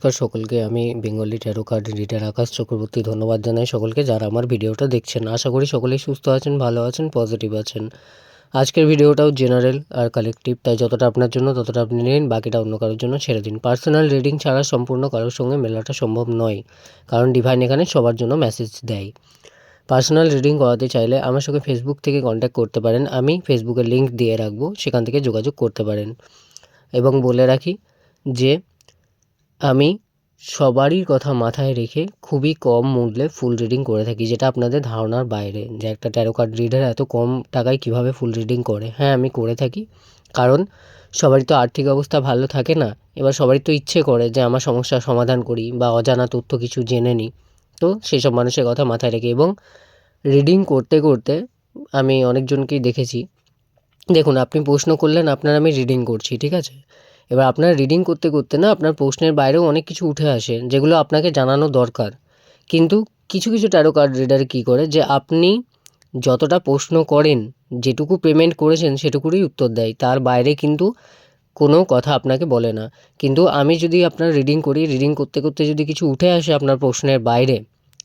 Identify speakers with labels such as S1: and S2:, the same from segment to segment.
S1: নমস্কার সকলকে, আমি Bengali tarot card reader Akash Chakraborty. ধন্যবাদ জানাই সকলকে যারা আমার ভিডিওটা দেখছেন। আশা করি সকলেই সুস্থ আছেন, ভালো আছেন পজিটিভ আছেন। আজকের ভিডিওটাও জেনারেল আর কালেকটিভ তাই যতটা আপনার জন্য ততটা আপনি নিন, বাকিটা অন্য কারোর জন্য ছেড়ে দিন। পার্সোনাল রিডিং ছাড়া সম্পূর্ণ কারোর সঙ্গে মেলাটা সম্ভব নয়, কারণ ডিভাইন এখানে সবার জন্য মেসেজ দেয়। পার্সোনাল রিডিং করাতে চাইলে আমার সঙ্গে ফেসবুক থেকে কন্ট্যাক্ট করতে পারেন। আমি ফেসবুকের লিঙ্ক দিয়ে রাখব, সেখান থেকে যোগাযোগ করতে পারেন। এবং বলে রাখি যে আমি সবারই কথা মাথায় রেখে খুবই কম মূল্যে ফুল রিডিং করে থাকি, যেটা আপনাদের ধারণার বাইরে যে একটা ট্যারো কার্ড রিডার এত কম টাকায় কীভাবে ফুল রিডিং করে। হ্যাঁ আমি করে থাকি, কারণ সবারই তো আর্থিক অবস্থা ভালো থাকে না, এবার সবারই তো ইচ্ছে করে যে আমার সমস্যার সমাধান করি বা অজানা তথ্য কিছু জেনে নিই। তো সেসব মানুষের কথা মাথায় রেখে এবং রিডিং করতে করতে আমি অনেকজনকেই দেখেছি। দেখুন, আপনি প্রশ্ন করলেন, আপনার আমি রিডিং করছি, ঠিক আছে? এবার আপনার রিডিং করতে করতে না আপনার প্রশ্নের বাইরেও অনেক কিছু উঠে আসে, যেগুলো আপনাকে জানানো দরকার। কিন্তু কিছু কিছু ট্যারো কার্ড রিডার কী করে যে আপনি যতটা প্রশ্ন করেন, যেটুকু পেমেন্ট করেছেন সেটুকুরই উত্তর দেয়। তার বাইরে কিন্তু কোনো কথা আপনাকে বলে না। কিন্তু আমি যদি আপনার রিডিং করি রিডিং করতে করতে যদি কিছু উঠে আসে আপনার প্রশ্নের বাইরে,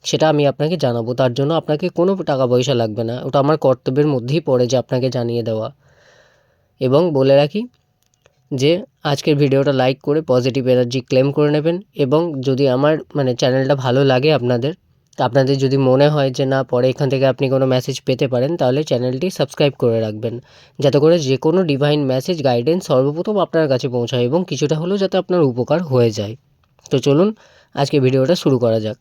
S1: সেটা আমি আপনাকে জানাব। তার জন্য আপনাকে কোনো টাকা পয়সা লাগবে না। ওটা আমার কর্তব্যের মধ্যেই পড়ে যে আপনাকে জানিয়ে দেওয়া। এবং বলে রাখি যে আজকের ভিডিওটা লাইক করে পজিটিভ এনার্জি ক্লেম করে নেবেন এবং যদি আমার মানে চ্যানেলটা ভালো লাগে আপনাদের আপনাদের যদি মনে হয় যে না, পরে এখান থেকে আপনি কোনো মেসেজ পেতে পারেন, তাহলে চ্যানেলটি সাবস্ক্রাইব করে রাখবেন। যাতে করে যে কোনো ডিভাইন মেসেজ গাইডেন্স সর্বপ্রথম আপনার কাছে পৌঁছায় এবং কিছুটা হলেও যাতে আপনার উপকার হয়ে যায়। তো চলুন আজকে ভিডিওটা শুরু করা যাক।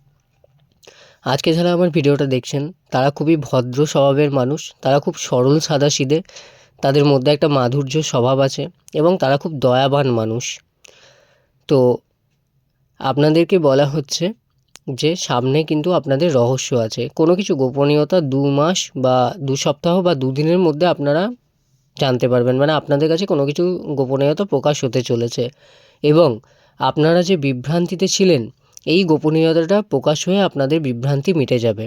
S1: আজকে যারা আমার ভিডিওটা দেখছেন, তারা খুবই ভদ্র স্বভাবের মানুষ, তারা খুব সরল সাদাসিধে তাদের মধ্যে একটা মাধুর্য স্বভাব আছে এবং তারা খুব দয়াবান মানুষ। তো আপনাদেরকে বলা হচ্ছে যে সামনে কিন্তু আপনাদের রহস্য আছে। কোনো কিছু গোপনীয়তা দু মাস বা দু সপ্তাহ বা দুদিনের মধ্যে আপনারা জানতে পারবেন। মানে আপনাদের কাছে কোনো কিছু গোপনীয়তা প্রকাশ হতে চলেছে এবং আপনারা যে বিভ্রান্তিতে ছিলেন, এই গোপনীয়তাটা প্রকাশ হয়ে আপনাদের বিভ্রান্তি মিটে যাবে।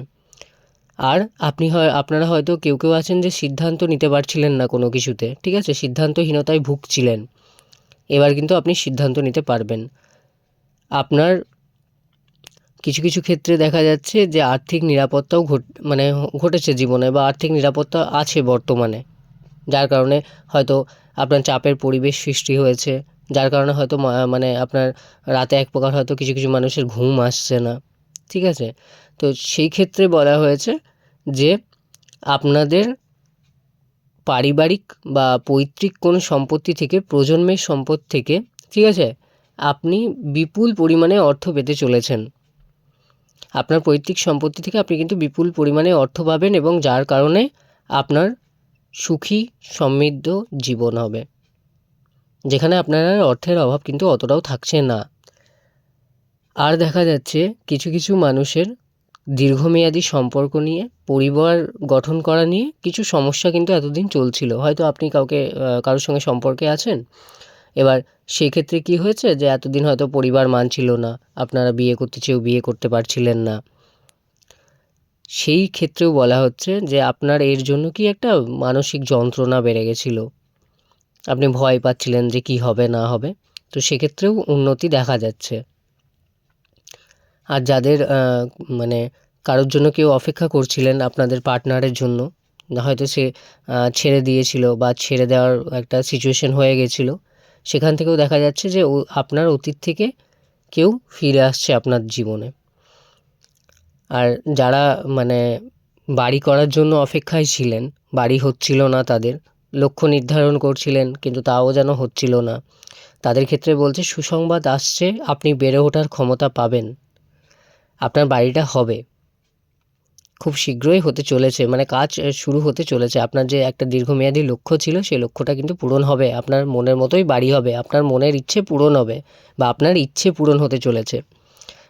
S1: আর আপনি হয়, আপনারা হয়তো কেউ কেউ আছেন যে সিদ্ধান্ত নিতে পারছিলেন না কোনো কিছুতে, ঠিক আছে? সিদ্ধান্তহীনতায় ভুগছিলেন। এবার কিন্তু আপনি সিদ্ধান্ত নিতে পারবেন। আপনার কিছু কিছু ক্ষেত্রে দেখা যাচ্ছে যে আর্থিক নিরাপত্তাও ঘট মানে ঘটেছে জীবনে বা আর্থিক নিরাপত্তা আছে বর্তমানে। যার কারণে হয়তো আপনার চাপের পরিবেশ সৃষ্টি হয়েছে। যার কারণে হয়তো মানে আপনার রাতে এক প্রকার হয়তো কিছু কিছু মানুষের ঘুম আসছে না। ঠিক আছে? তো সেই ক্ষেত্রে বলা হয়েছে যে আপনাদের পারিবারিক বা পৈতৃক কোনো সম্পত্তি থেকে, প্রজন্মের সম্পদ থেকে, ঠিক আছে, আপনি বিপুল পরিমাণে অর্থ পেতে চলেছেন। আপনার পৈতৃক সম্পত্তি থেকে আপনি কিন্তু বিপুল পরিমাণে অর্থ পাবেন এবং যার কারণে আপনার সুখী, সমৃদ্ধ জীবন হবে। যেখানে আপনার অর্থের অভাব কিন্তু অতটাও থাকছে না। আর দেখা যাচ্ছে কিছু কিছু মানুষের দীর্ঘমেয়াদী সম্পর্ক নিয়ে, পরিবার গঠন করা নিয়ে কিছু সমস্যা কিন্তু এতদিন চলছিল। হয়তো আপনি কাউকে কারোর সঙ্গে সম্পর্কে আছেন। এবার সেক্ষেত্রে কি হয়েছে যে এতদিন হয়তো পরিবার মানছিল না, আপনারা বিয়ে করতে চেয়েও বিয়ে করতে পারছিলেন না। সেই ক্ষেত্রেও বলা হচ্ছে যে আপনার এর জন্য কি একটা মানসিক যন্ত্রণা বেড়ে গেছিল। আপনি ভয় পাচ্ছিলেন যে কি হবে, না হবে। তো সেক্ষেত্রেও উন্নতি দেখা যাচ্ছে। আর যাদের মানে কারোর জন্য কেউ অপেক্ষা করছিলেন আপনাদের পার্টনারের জন্য, হয়তো সে ছেড়ে দিয়েছিল বা ছেড়ে দেওয়ার একটা সিচুয়েশন হয়ে গেছিল, সেখান থেকেও দেখা যাচ্ছে যে আপনার অতীত থেকে কেউ ফিরে আসছে আপনার জীবনে। আর যারা মানে বাড়ি করার জন্য অপেক্ষায় ছিলেন, বাড়ি হচ্ছিল না তাদের, লক্ষ্য নির্ধারণ করছিলেন, কিন্তু তাও যেন হচ্ছিল না, তাদের ক্ষেত্রে বলছে, সুসংবাদ আসছে, আপনি বেড়ে ওঠার ক্ষমতা পাবেন। আপনার বাড়িটা হবে। খুব শীঘ্রই হতে চলেছে মানে কাজ শুরু হতে চলেছে। আপনার যে একটা দীর্ঘমেয়াদী লক্ষ্য ছিল, সেই লক্ষ্যটা কিন্তু পূরণ হবে। আপনার মনের মতোই বাড়ি হবে, আপনার মনের ইচ্ছে পূরণ হবে, বা আপনার ইচ্ছে পূরণ হতে চলেছে।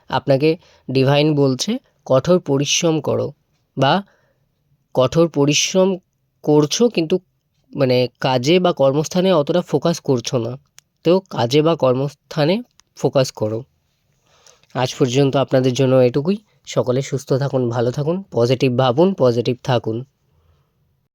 S1: আপনাকে ডিভাইন বলছে, কঠোর পরিশ্রম করো, বা কঠোর পরিশ্রম করছ কিন্তু মানে কাজে বা কর্মস্থানে অতটা ফোকাস করছ না। তো কাজে বা কর্মস্থানে ফোকাস করো। আজ পর্যন্ত আপনাদের জন্য এটুকুই। সকলে সুস্থ থাকুন ভালো থাকুন পজিটিভ ভাবুন পজিটিভ থাকুন।